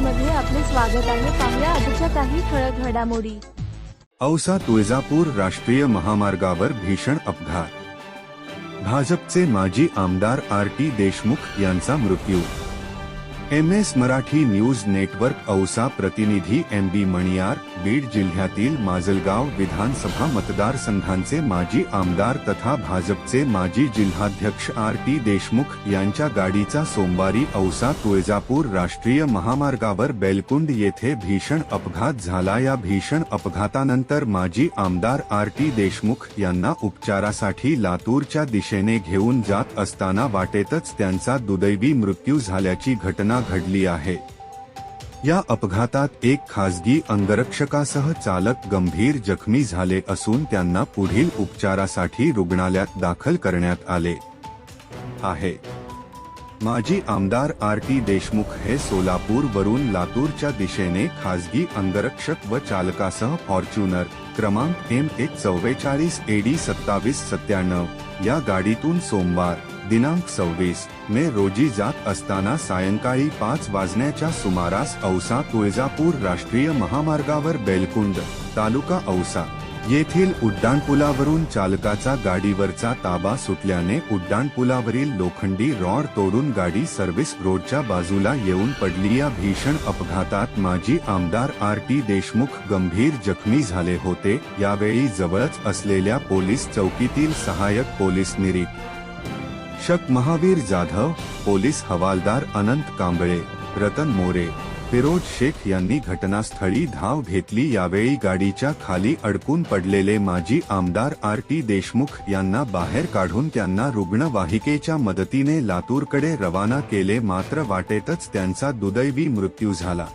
मध्ये आपले स्वागत आहे. पाहुया आजच्या काही ठळक घडामोडी. औसा तुळजापूर राष्ट्रीय महामार्गावर भीषण अपघात. भाजपचे माजी आमदार आर टी देशमुख यांचा मृत्यू. M S Marathi news network Ausa प्रतिनिधी एम बी मणियार बीड जिल्ह्यातील माजलगाव विधानसभा मतदारसंघांचे माजी आमदार तथा भाजपचे माजी जिल्हाध्यक्ष आर टी देशमुख यांच्या गाडीचा सोमवारी औसा तुळजापूर राष्ट्रीय महामार्गावर बेलकुंड येथे भीषण अपघात झाला. या भीषण अपघातानंतर माजी आमदार आर टी देशमुख यांना उपचारासाठी लातूरच्या दिशेने घेऊन जात असताना वाटेतच त्यांचा दुदैवी मृत्यू झाल्याची घटना घडली आहे. या अपघातात एक खासगी अंगरक्षकासह चालक गंभीर जखमी झाले असून त्यांना पुढील उपचारासाठी रुग्णालयात दाखल करण्यात आले आहे. माजी आमदार आर टी देशमुख हे सोलापूर वरून लातूरच्या दिशेने खासगी अंगरक्षक व चालकासह फॉर्च्युनर क्रमांक एम एक चव्वेचाळीस एडी सत्तावीस सत्त्याण्णव या गाडीतून सोमवार दिनांक सव्वीस मे रोजी जात असताना सायंकाळी पाच वाजण्याच्या सुमारास औसा तुळजापूर राष्ट्रीय महामार्गावर बेलकुंड तालुका औसा येथील उड्डाणपुलावरून चालकाचा गाडीवरचा ताबा सुटल्याने उड्डाणपुलावरील लोखंडी रॉड तोडून गाडी सर्व्हिस रोडच्या बाजूला येऊन पडली. या भीषण अपघातात माजी आमदार आर टी देशमुख गंभीर जखमी झाले होते. यावेळी जवळच असलेल्या पोलीस चौकीतील सहाय्यक पोलीस निरीक्षक महावीर जाधव पोलीस हवालदार अनंत कांबळे रतन मोरे फिरोज शेख यांनी घटनास्थळी धाव घेतली. यावेळी गाडीच्या खाली अडकून पडलेले माजी आमदार आर टी देशमुख यांना बाहेर काढून त्यांना रुग्णवाहिकेच्या मदतीने लातूरकडे रवाना केले. मात्र वाटेतच त्यांचा दुदैवी मृत्यू झाला.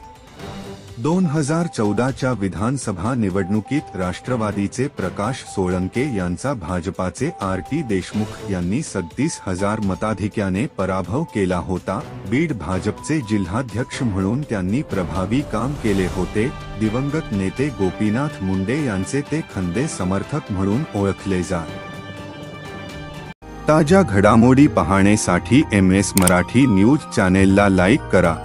दोन हजार चौदाच्या विधानसभा निवडणुकीत राष्ट्रवादीचे प्रकाश सोळंके यांचा भाजपाचे आर टी देशमुख यांनी सदतीस हजार मताधिक्याने पराभव केला होता. बीड भाजपचे जिल्हाध्यक्ष म्हणून त्यांनी प्रभावी काम केले होते. दिवंगत नेते गोपीनाथ मुंडे यांचे ते खंदे समर्थक म्हणून ओळखले जात. ताज्या घडामोडी पाहण्यासाठी एम एस मराठी न्यूज चॅनेलला लाईक करा.